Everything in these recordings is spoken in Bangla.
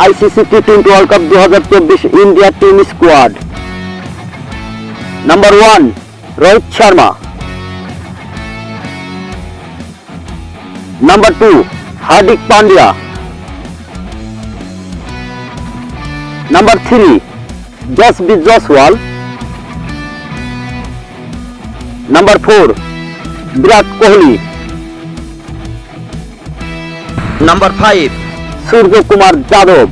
ICC T twenty world cup दो हजार चौबीस India team squad number one Rohit Sharma number two Hardik Pandya number three जस बी Jaiswal number four Virat Kohli number five Suryakumar Yadav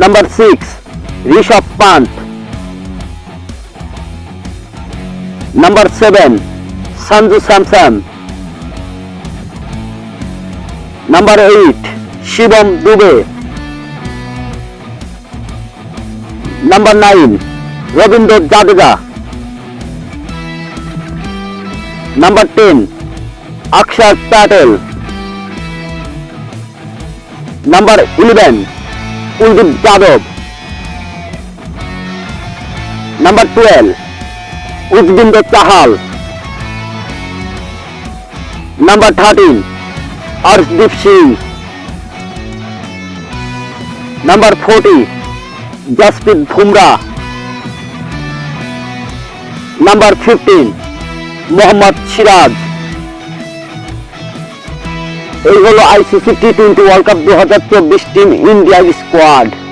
number six Rishabh Pant number seven Sanju Samson number eight Shivam Dube number nine Ravindra Jadeja number ten Axar Patel number eleven Kuldeep Yadav number twelve Yuzvendra Chahal number thirteen Arshdeep Singh number forty Jasprit Bumrah number fifteen Mohammad Siraj এই হলো ICC T twenty world cup দু টিম ইন্ডিয়ার স্কোয়াড